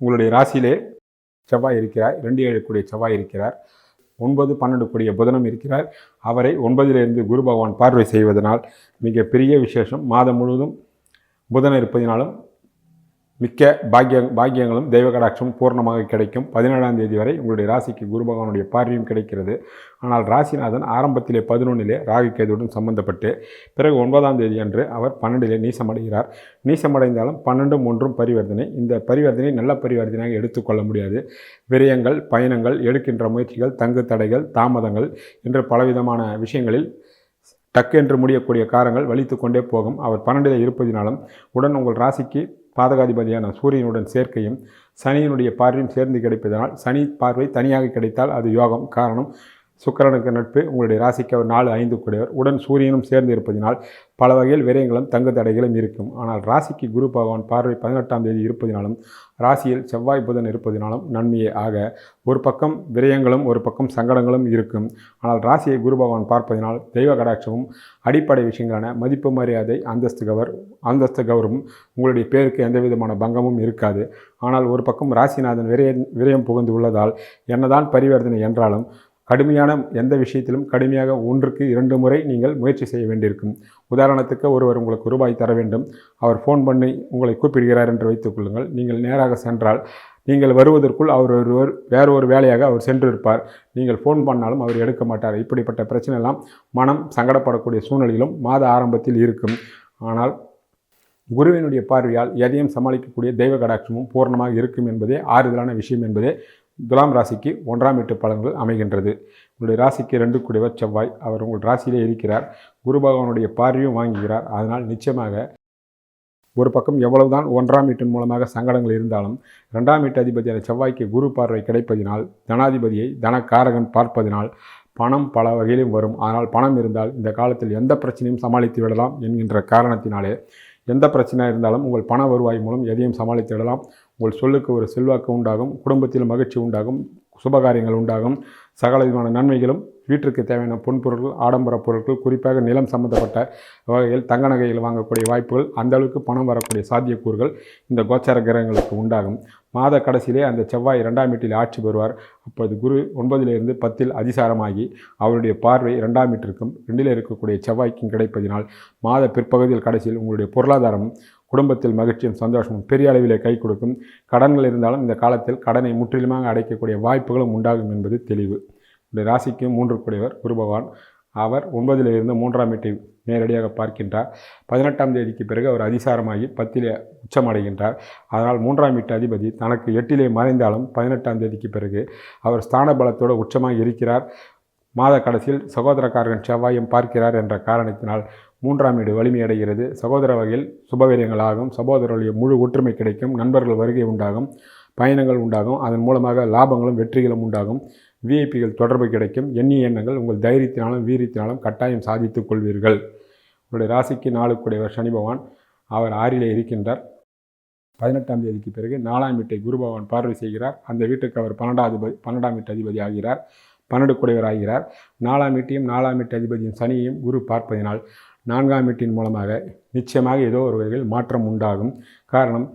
உங்களுடைய ராசியிலே செவ்வாய் இருக்கிறார். ரெண்டு ஏழு கூடிய செவ்வாய் இருக்கிறார். ஒன்பது பன்னெண்டு கூடிய புதனம் இருக்கிறார். அவரை ஒன்பதிலிருந்து குரு பகவான் பார்வை செய்வதனால் மிக பெரிய விசேஷம். மாதம் முழுவதும் புதன் இருப்பதினாலும் மிக்க பாக்கிய பாக்கியங்களும் தெய்வ கடாட்சமும் பூர்ணமாக கிடைக்கும். பதினேழாம் தேதி வரை உங்களுடைய ராசிக்கு குரு பகவானுடைய பார்வையும் கிடைக்கிறது. ஆனால் ராசிநாதன் ஆரம்பத்திலே பதினொன்றிலே ராகு கேதுவுடன் சம்பந்தப்பட்டு பிறகு ஒன்பதாம் தேதி அன்று அவர் பன்னெண்டிலே நீசமடைகிறார். நீசமடைந்தாலும் பன்னெண்டும் ஒன்றும் பரிவர்த்தனை இந்த பரிவர்த்தனை நல்ல பரிவர்த்தனையாக எடுத்துக்கொள்ள முடியாது. விரயங்கள் பயணங்கள் எடுக்கின்ற முயற்சிகள் தங்கு தடைகள் தாமதங்கள் என்று பலவிதமான விஷயங்களில் டக்கு என்று முடியக்கூடிய காரங்கள் வலித்து கொண்டே போகும். அவர் பன்னெண்டில் இருப்பதினாலும் உடன் உங்கள் ராசிக்கு பாதகாதிபதியான சூரியனுடன் சேர்க்கையும் சனியினுடைய பார்வையும் சேர்ந்து கிடைப்பதனால் சனி பார்வை தனியாக கிடைத்தால் அது யோகம். காரணம் சுக்கரனுக்கு நட்பு உங்களுடைய ராசிக்கு அவர் நாலு ஐந்து கூடியவர் உடன் சூரியனும் சேர்ந்து இருப்பதினால் பல வகையில் விரயங்களும் தங்கு தடைகளும் இருக்கும். ஆனால் ராசிக்கு குரு பகவான் பார்வை பதினெட்டாம் தேதி இருப்பதினாலும் ராசியில் செவ்வாய் புதன் இருப்பதினாலும் நன்மையே ஆக ஒரு பக்கம் விரயங்களும் ஒரு பக்கம் சங்கடங்களும் இருக்கும். ஆனால் ராசியை குரு பகவான் பார்ப்பதினால் தெய்வ கடாட்சமும் அடிப்படை விஷயங்களான மதிப்பு மரியாதை அந்தஸ்து கவர் அந்தஸ்து கௌரவம் உங்களுடைய பேருக்கு எந்த விதமான பங்கமும் இருக்காது. ஆனால் ஒரு பக்கம் ராசிநாதன் விரய விரயம் புகுந்து உள்ளதால் என்னதான் பரிவர்த்தனை என்றாலும் கடுமையான எந்த விஷயத்திலும் கடுமையாக ஒன்றுக்கு இரண்டு முறை நீங்கள் முயற்சி செய்ய வேண்டியிருக்கும். உதாரணத்துக்கு ஒருவர் உங்களுக்கு ரூபாய் தர வேண்டும். அவர் ஃபோன் பண்ணி உங்களை கூப்பிடுகிறார் என்று வைத்துக் கொள்ளுங்கள். நீங்கள் நேராக சென்றால் நீங்கள் வருவதற்குள் அவர் ஒருவர் வேறு ஒரு வேலையாக அவர் சென்றிருப்பார். நீங்கள் ஃபோன் பண்ணாலும் அவர் எடுக்க மாட்டார். இப்படிப்பட்ட பிரச்சனை எல்லாம் மனம் சங்கடப்படக்கூடிய சூழ்நிலையிலும் மாத ஆரம்பத்தில் இருக்கும். ஆனால் குருவினுடைய பார்வையால் எதையும் சமாளிக்கக்கூடிய தெய்வ கடாட்சமும் பூர்ணமாக இருக்கும் என்பதே ஆறுதலான விஷயம் என்பதே துலாம் ராசிக்கு ஒன்றாம் வீட்டு பலன்கள் அமைகின்றது. உங்களுடைய ராசிக்கு ரெண்டு கூடியவர் செவ்வாய். அவர் உங்கள் ராசியிலே இருக்கிறார். குரு பகவானுடைய பார்வையும் வாங்குகிறார். அதனால் நிச்சயமாக ஒரு பக்கம் எவ்வளவுதான் ஒன்றாம் வீட்டின் மூலமாக சங்கடங்கள் இருந்தாலும் ரெண்டாம் வீட்டு அதிபதியான செவ்வாய்க்கு குரு பார்வை கிடைப்பதினால் தனாதிபதியை தனக்காரகன் பார்ப்பதினால் பணம் பல வகையிலும் வரும். ஆனால் பணம் இருந்தால் இந்த காலத்தில் எந்த பிரச்சனையும் சமாளித்து விடலாம் என்கின்ற காரணத்தினாலே எந்த பிரச்சனையாக இருந்தாலும் உங்கள் பண வருவாய் மூலம் எதையும் சமாளித்து விடலாம். உங்கள் சொல்லுக்கு ஒரு செல்வாக்கு உண்டாகும் குடும்பத்தில் மகிழ்ச்சி உண்டாகும் சுபகாரியங்கள் உண்டாகும் சகல விதமான நன்மைகளும் வீட்டிற்கு தேவையான பொன்பொருட்கள் ஆடம்பர பொருட்கள் குறிப்பாக நிலம் சம்பந்தப்பட்ட வகையில் தங்க நகைகள் வாங்கக்கூடிய வாய்ப்புகள் அந்த அளவுக்கு பணம் வரக்கூடிய சாத்தியக்கூறுகள் இந்த கோச்சார கிரகங்களுக்கு உண்டாகும். மாத கடைசியிலே அந்த செவ்வாய் இரண்டாம் வீட்டில் ஆட்சி பெறுவார். அப்போது குரு ஒன்பதிலிருந்து பத்தில் அதிசாரமாகி அவருடைய பார்வை இரண்டாம் வீட்டிற்கும் ரெண்டில் இருக்கக்கூடிய செவ்வாய்க்கும் கிடைப்பதினால் மாத பிற்பகுதியில் கடைசியில் உங்களுடைய பொருளாதாரமும் குடும்பத்தில் மகிழ்ச்சியும் சந்தோஷமும் பெரிய அளவிலே கை கொடுக்கும். கடன்கள் இருந்தாலும் இந்த காலத்தில் கடனை முற்றிலுமாக அடைக்கக்கூடிய வாய்ப்புகளும் உண்டாகும் என்பது தெளிவு. இந்த ராசிக்கு மூன்று கூடியவர் குரு பகவான் அவர் ஒன்பதிலிருந்து மூன்றாம் வீட்டை நேரடியாக பார்க்கின்றார். பதினெட்டாம் தேதிக்கு பிறகு அவர் அதிசாரமாகி பத்திலே உச்சமடைகின்றார். அதனால் மூன்றாம் வீட்டு அதிபதி தனக்கு எட்டிலே மறைந்தாலும் பதினெட்டாம் தேதிக்கு பிறகு அவர் ஸ்தான பலத்தோடு உச்சமாக இருக்கிறார். மாத கடைசியில் சகோதரக்காரன் செவ்வாயும் பார்க்கிறார் என்ற காரணத்தினால் மூன்றாம் வீடு வலிமையடைகிறது சகோதர வகையில் சுபவீரியங்களாகும். சகோதரர்களுடைய முழு ஒற்றுமை கிடைக்கும். நண்பர்கள் வருகை உண்டாகும். பயணங்கள் உண்டாகும். அதன் மூலமாக லாபங்களும் வெற்றிகளும் உண்டாகும். விஐபிகள் தொடர்பு கிடைக்கும். எண்ணிய எண்ணங்கள் உங்கள் தைரியத்தினாலும் வீரியத்தினாலும் கட்டாயம் சாதித்துக் கொள்வீர்கள். உங்களுடைய ராசிக்கு நாளுக்குடையவர் சனி பகவான். அவர் ஆறிலே இருக்கின்றார். பதினெட்டாம் தேதிக்கு பிறகு நாலாம் வீட்டை குரு பகவான் பார்வை செய்கிறார். அந்த வீட்டுக்கு அவர் பன்னெண்டாம் பன்னெண்டாம் வீட்டு அதிபதி ஆகிறார். பன்னெண்டு குடைவர் ஆகிறார் நாலாம் வீட்டையும் நாலாம் வீட்டு அதிபதியும் சனியையும் குரு பார்ப்பதினால் நான்காம் வீட்டின் மூலமாக நிச்சயமாக ஏதோ ஒரு வகையில் மாற்றம் உண்டாகும். காரணம்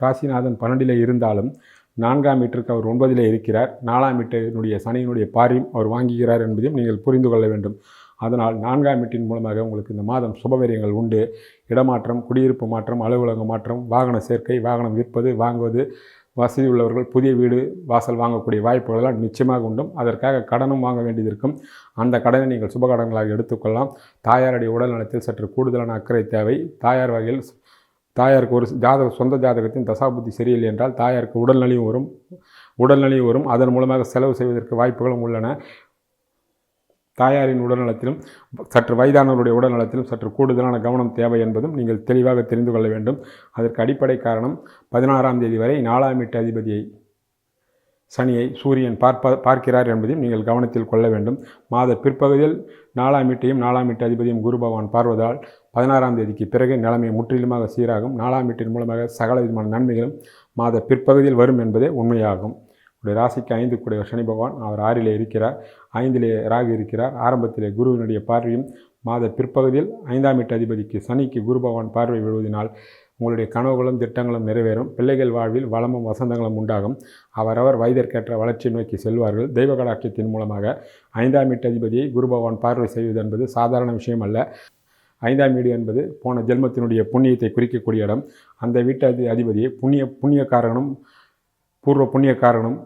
ராசிநாதன் பன்னெண்டில் இருந்தாலும் நான்காம் வீட்டிற்கு அவர் ஒன்பதில் இருக்கிறார். நாலாம் வீட்டினுடைய சனியினுடைய பாரியும் அவர் வாங்குகிறார் என்பதையும் நீங்கள் புரிந்து கொள்ள வேண்டும். அதனால் நான்காம் வீட்டின் மூலமாக உங்களுக்கு இந்த மாதம் சுபவரியங்கள் உண்டு. இடமாற்றம் குடியிருப்பு மாற்றம் அலுவலக மாற்றம் வாகன சேர்க்கை வாகனம் விற்பது வாங்குவது வசதி உள்ளவர்கள் புதிய வீடு வாசல் வாங்கக்கூடிய வாய்ப்புகளெல்லாம் நிச்சயமாக உண்டும். அதற்காக கடனும் வாங்க வேண்டியது இருக்கும். அந்த கடனை நீங்கள் சுபகடன்களாக எடுத்துக்கொள்ளலாம். தாயாருடைய உடல் நலத்தில் சற்று கூடுதலான அக்கறை தேவை. தாயார் வகையில் தாயாருக்கு ஒரு ஜாதக சொந்த ஜாதகத்தின் தசாபுத்தி சரியில்லை என்றால் தாயாருக்கு உடல்நலியும் வரும். உடல்நலியும் வரும். அதன் மூலமாக செலவு செய்வதற்கு வாய்ப்புகளும் உள்ளன. தாயாரின் உடல்நலத்திலும் சற்று வயதானவருடைய உடல்நலத்திலும் சற்று கூடுதலான கவனம் தேவை என்பதும் நீங்கள் தெளிவாக தெரிந்து கொள்ள வேண்டும். அதற்கு அடிப்படை காரணம் பதினாறாம் தேதி வரை நாலாம் வீட்டு அதிபதியை சனியை சூரியன் பார்ப்ப பார்க்கிறார் என்பதையும் நீங்கள் கவனத்தில் கொள்ள வேண்டும். மாத பிற்பகுதியில் நாலாம் வீட்டையும் நாலாம் வீட்டு அதிபதியும் குரு பகவான் பார்வதால் பதினாறாம் தேதிக்கு பிறகு நிலைமை முற்றிலுமாக சீராகும். நாலாம் வீட்டின் மூலமாக சகல விதமான நன்மைகளும் மாத பிற்பகுதியில் வரும் என்பதே உண்மையாகும். உடைய ராசிக்கு ஐந்து கூடிய சனி பகவான் அவர் ஆறிலே இருக்கிறார். ஐந்திலே ராகு இருக்கிறார். ஆரம்பத்திலே குருவினுடைய பார்வையும் மாத பிற்பகுதியில் ஐந்தாம் வீட்டு அதிபதிக்கு சனிக்கு குரு பகவான் பார்வை விழுவதினால் உங்களுடைய கனவுகளும் திட்டங்களும் நிறைவேறும். பிள்ளைகள் வாழ்வில் வளமும் வசந்தங்களும் உண்டாகும். அவரவர் வயதிற்கேற்ற வளர்ச்சி நோக்கி செல்வார்கள். தெய்வ கடாட்சியத்தின் மூலமாக ஐந்தாம் எட்டு அதிபதியை குரு பகவான் பார்வை செய்வது என்பது சாதாரண விஷயம் அல்ல. ஐந்தாம் வீடு என்பது போன ஜென்மத்தினுடைய புண்ணியத்தை குறிக்கக்கூடிய இடம். அந்த வீட்டு அதி அதிபதியை புண்ணிய புண்ணியக்காரனும் பூர்வ புண்ணியக்காரனும்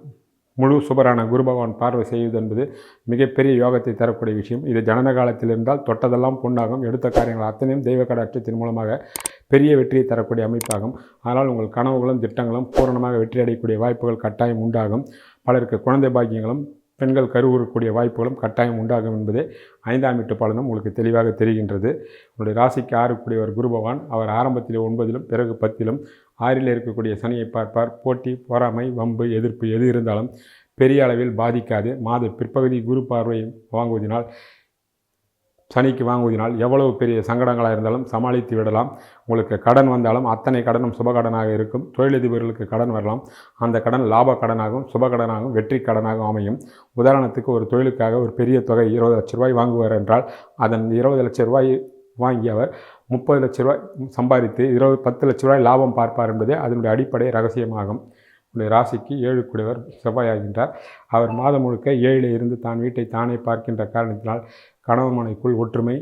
முழு சுபரான குரு பகவான் பார்வை செய்வது என்பது மிகப்பெரிய யோகத்தை தரக்கூடிய விஷயம். இது ஜனன காலத்தில் இருந்தால் தொட்டதெல்லாம் பொண்ணாகும். எடுத்த காரியங்கள் அத்தனையும் தெய்வ கடாட்சத்தின் மூலமாக பெரிய வெற்றியை தரக்கூடிய அமைப்பாகும். ஆனால் உங்கள் கனவுகளும் திட்டங்களும் பூரணமாக வெற்றி அடையக்கூடிய வாய்ப்புகள் கட்டாயம் உண்டாகும். பலருக்கு குழந்தை பாக்கியங்களும் பெண்கள் கருவுறக்கூடிய வாய்ப்புகளும் கட்டாயம் உண்டாகும் என்பதே ஐந்தாம் வீட்டு பலனும் உங்களுக்கு தெளிவாக தெரிகின்றது. உங்களுடைய ராசிக்கு ஆறுக்கூடியவர் குரு பகவான் அவர் ஆரம்பத்தில் ஒன்பதிலும் பிறகு பத்திலும் ஆறில் இருக்கக்கூடிய சனியை பார்ப்பார் போட்டி பொறாமை வம்பு எதிர்ப்பு எது இருந்தாலும் பெரிய அளவில் பாதிக்காது. மாத பிற்பகுதி குரு பார்வை வாங்குவதனால் சனிக்கு வாங்குவதனால் எவ்வளவு பெரிய சங்கடங்களாக இருந்தாலும் சமாளித்து விடலாம். உங்களுக்கு கடன் வந்தாலும் அத்தனை கடனும் சுபகடனாக இருக்கும். தொழிலதிபர்களுக்கு கடன் வரலாம். அந்த கடன் லாப கடனாகவும் சுபகடனாகவும் வெற்றி கடனாகவும் அமையும். உதாரணத்துக்கு ஒரு தொழிலுக்காக ஒரு பெரிய தொகை இருபது லட்ச ரூபாய் வாங்குவார் என்றால் அதன் இருபது லட்ச ரூபாய் வாங்கி அவர் முப்பது லட்ச ரூபாய் சம்பாதித்து இருபது பத்து லட்ச ரூபாய் லாபம் பார்ப்பார் என்பதே அதனுடைய அடிப்படை ரகசியமாகும். உடைய ராசிக்கு ஏழு கூடியவர் செவ்வாயாகின்றார். அவர் மாதம் முழுக்க ஏழில் இருந்து தான் வீட்டை தானே பார்க்கின்ற காரணத்தினால் கணவன் மனைக்குள் ஒற்றுமை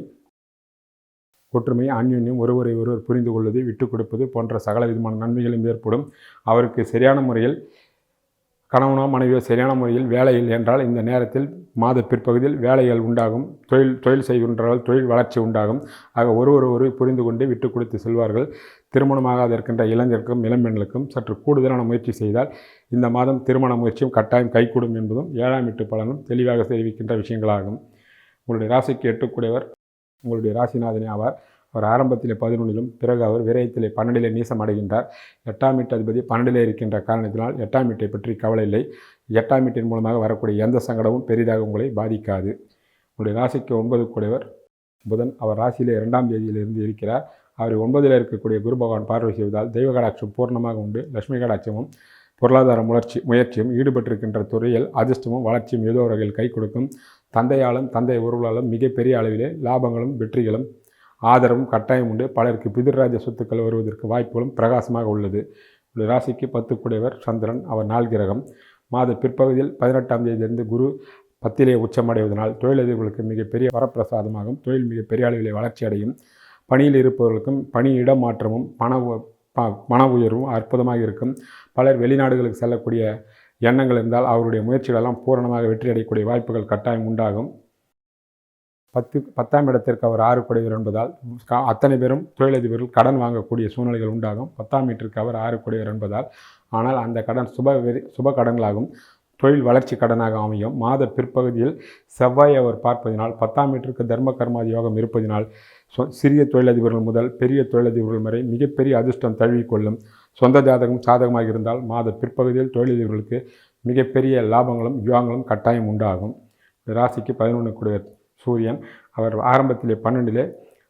ஒற்றுமை அந்யுன்யம் ஒருவரை ஒருவர் புரிந்து கொள்வது விட்டுக் கொடுப்பது போன்ற சகல விதமான நன்மைகளும் ஏற்படும். அவருக்கு சரியான முறையில் கணவனோ மனைவியோ சரியான முறையில் வேலையில் என்றால் இந்த நேரத்தில் மாத பிற்பகுதியில் வேலைகள் உண்டாகும் தொழில் தொழில் செய்கின்றவர்கள் தொழில் வளர்ச்சி உண்டாகும். ஆக ஒருவர் ஒரு புரிந்து கொண்டு விட்டு கொடுத்து செல்வார்கள். திருமணமாகாத இருக்கின்ற இளைஞருக்கும் இளம்பெண்களுக்கும் சற்று கூடுதலான முயற்சி செய்தால் இந்த மாதம் திருமண முயற்சியும் கட்டாயம் கைகூடும் என்பதும் ஏழாம் எட்டு பலனும் தெளிவாக தெரிவிக்கின்ற விஷயங்களாகும். உங்களுடைய ராசிக்கு எட்டுக்கூடியவர் உங்களுடைய ராசிநாதனே ஆவார். அவர் ஆரம்பத்தில் பதினொன்றிலும் பிறகு அவர் விரயத்திலே பன்னெண்டிலே நீசம் அடைகின்றார் எட்டாம் வீட்டு அதிபதி பன்னெண்டிலே இருக்கின்ற காரணத்தினால் எட்டாம் வீட்டை பற்றி கவலை இல்லை. எட்டாம் வீட்டின் மூலமாக வரக்கூடிய எந்த சங்கடமும் பெரிதாக உங்களை பாதிக்காது. உங்களுடைய ராசிக்கு ஒன்பது கூடியவர் புதன். அவர் ராசியிலே இரண்டாம் தேதியிலிருந்து இருக்கிறார். அவர் ஒன்பதில் இருக்கக்கூடிய குரு பகவான் பார்வை செய்வதால் தெய்வ கடாட்சம் பூர்ணமாக உண்டு. லட்சுமி கடாட்சமும் பொருளாதார முயற்சி முயற்சியும் ஈடுபட்டிருக்கின்ற துறையில் அதிர்ஷ்டமும் வளர்ச்சியும் ஏதோ வகையில் கை கொடுக்கும். தந்தையாலும் தந்தை உறவுகளாலும் மிகப்பெரிய அளவிலே லாபங்களும் வெற்றிகளும் ஆதரவும் கட்டாயம் உண்டு. பலருக்கு பிதிர்ராஜ சொத்துக்கள் வருவதற்கு வாய்ப்புகளும் பிரகாசமாக உள்ளது. ஒரு ராசிக்கு பத்து கூடியவர் சந்திரன் அவர் நாள் கிரகம். மாத பிற்பகுதியில் பதினெட்டாம் தேதியிலிருந்து குரு பத்திலே உச்சமடைவதனால் தொழிலதிபர்களுக்கு மிகப்பெரிய வரப்பிரசாதமாகும். தொழில் மிகப்பெரிய அளவிலே வளர்ச்சி அடையும். பணியில் இருப்பவர்களுக்கும் பணி இடமாற்றமும் பண மன உயர்வும் அற்புதமாக இருக்கும். பலர் வெளிநாடுகளுக்கு செல்லக்கூடிய எண்ணங்கள் இருந்தால் அவருடைய முயற்சிகளெல்லாம் பூரணமாக வெற்றி அடையக்கூடிய வாய்ப்புகள் கட்டாயம் உண்டாகும். பத்து பத்தாம் இடத்திற்கு அவர் ஆறு குடைவர் என்பதால் அத்தனை பேரும் தொழிலதிபர்கள் கடன் வாங்கக்கூடிய சூழ்நிலைகள் உண்டாகும். பத்தாம் வீட்டிற்கு அவர் ஆறு குடைவர் என்பதால் ஆனால் அந்த கடன் சுப சுப கடன்களாகும் தொழில் வளர்ச்சி கடனாக அமையும். மாத பிற்பகுதியில் செவ்வாய் அவர் பார்ப்பதினால் பத்தாம் மீட்டருக்கு தர்ம கர்மாதி யோகம் இருப்பதினால் சொ சிறிய தொழிலதிபர்கள் முதல் பெரிய தொழிலதிபர்கள் வரை மிகப்பெரிய அதிர்ஷ்டம் தழுவிக்கொள்ளும் சொந்த ஜாதகம் சாதகமாக இருந்தால் மாத பிற்பகுதியில் தொழிலதிபர்களுக்கு மிகப்பெரிய லாபங்களும் யுவாங்களும் கட்டாயம் உண்டாகும். ராசிக்கு பதினொன்று கூட சூரியன். அவர் ஆரம்பத்திலே பன்னெண்டிலே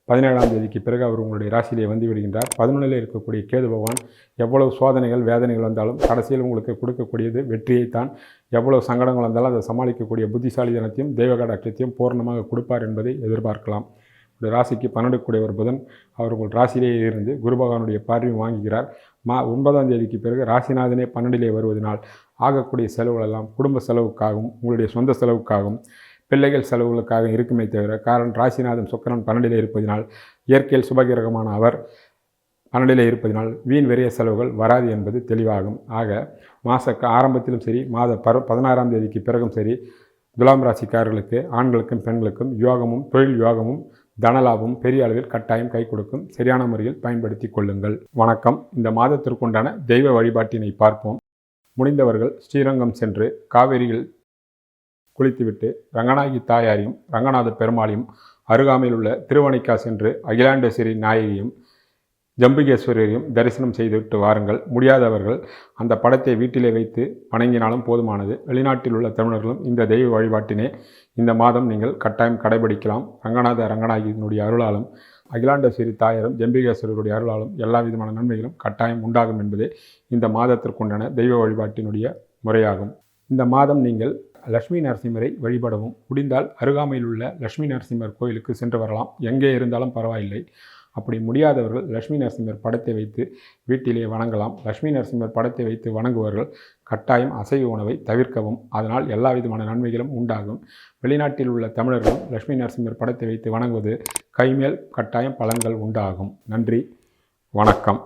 பதினேழாம் தேதிக்கு பிறகு அவர் உங்களுடைய ராசியிலே வந்து விடுகின்றார். பதினொன்றில் இருக்கக்கூடிய கேது பகவான் எவ்வளவு சோதனைகள் வேதனைகள் வந்தாலும் கடைசியில் உங்களுக்கு கொடுக்கக்கூடியது வெற்றியைத்தான் எவ்வளவு சங்கடங்கள் வந்தாலும் அதை சமாளிக்கக்கூடிய புத்திசாலித்தனத்தையும் தெய்வ கடாட்சத்தையும் பூர்ணமாக கொடுப்பார் என்பதை எதிர்பார்க்கலாம். உங்களுடைய ராசிக்கு பன்னெண்டு ஒரு புதன் அவர் உங்கள் ராசியிலேயே இருந்து குரு பகவானுடைய பார்வையும் வாங்குகிறார். மா ஒன்பதாம் தேதிக்கு பிறகு ராசிநாதனே பன்னெண்டிலே வருவதனால் ஆகக்கூடிய செலவுகளெல்லாம் குடும்ப செலவுக்காகவும் உங்களுடைய சொந்த செலவுக்காகவும் பிள்ளைகள் செலவுகளுக்காக இருக்குமே தவிர காரணம் ராசிநாதன் சுக்கரன் பன்னெண்டிலே இருப்பதினால் இயற்கையில் சுபகிரகமான அவர் பன்னெண்டிலே இருப்பதினால் வீண் விரைய செலவுகள் வராது என்பது தெளிவாகும். ஆக மாத ஆரம்பத்திலும் சரி மாத பர பதினாறாம் தேதிக்கு பிறகும் சரி துலாம் ராசிக்காரர்களுக்கு ஆண்களுக்கும் பெண்களுக்கும் யோகமும் தொழில் யோகமும் தனலாபமும் பெரிய அளவில் கட்டாயம் கை கொடுக்கும் சரியான முறையில் பயன்படுத்தி கொள்ளுங்கள். வணக்கம். இந்த மாதத்திற்குண்டான தெய்வ வழிபாட்டினை பார்ப்போம். முடிந்தவர்கள் ஸ்ரீரங்கம் சென்று காவிரியில் குளித்துவிட்டு ரங்கநாயகி தாயாரையும் ரங்கநாத பெருமாளையும் அருகாமையில் உள்ள திருவணிக்கா சென்று அகிலாண்டேஸ்வரி நாயகியும் ஜம்புகேஸ்வரரையும் தரிசனம் செய்துவிட்டு வாருங்கள். முடியாதவர்கள் அந்த படத்தை வீட்டிலே வைத்து வணங்கினாலும் போதுமானது. வெளிநாட்டில் உள்ள தமிழர்களும் இந்த தெய்வ வழிபாட்டினை இந்த மாதம் நீங்கள் கட்டாயம் கடைபிடிக்கலாம். ரங்கநாத ரங்கநாயகியினுடைய அருளாலும் அகிலாண்டேஸ்வரி தாயாரும் ஜம்பிகேஸ்வரருடைய அருளாலும் எல்லா விதமான நன்மைகளும் கட்டாயம் உண்டாகும் என்பதே இந்த மாதத்திற்குண்டான தெய்வ வழிபாட்டினுடைய முறையாகும். இந்த மாதம் நீங்கள் லட்சுமி நரசிம்மரை வழிபடவும். முடிந்தால் அருகாமையில் உள்ள லட்சுமி நரசிம்மர் கோயிலுக்கு சென்று வரலாம். எங்கே இருந்தாலும் பரவாயில்லை. அப்படி முடியாதவர்கள் லட்சுமி நரசிம்மர் படத்தை வைத்து வீட்டிலே வணங்கலாம். லட்சுமி நரசிம்மர் படத்தை வைத்து வணங்குவர்கள். கட்டாயம் அசைவ உணவை தவிர்க்கவும். அதனால் எல்லா விதமான நன்மைகளும் உண்டாகும். வெளிநாட்டில் உள்ள தமிழர்களும் லட்சுமி நரசிம்மர் படத்தை வைத்து வணங்குவது கைமேல் கட்டாயம் பலன்கள் உண்டாகும். நன்றி. வணக்கம்.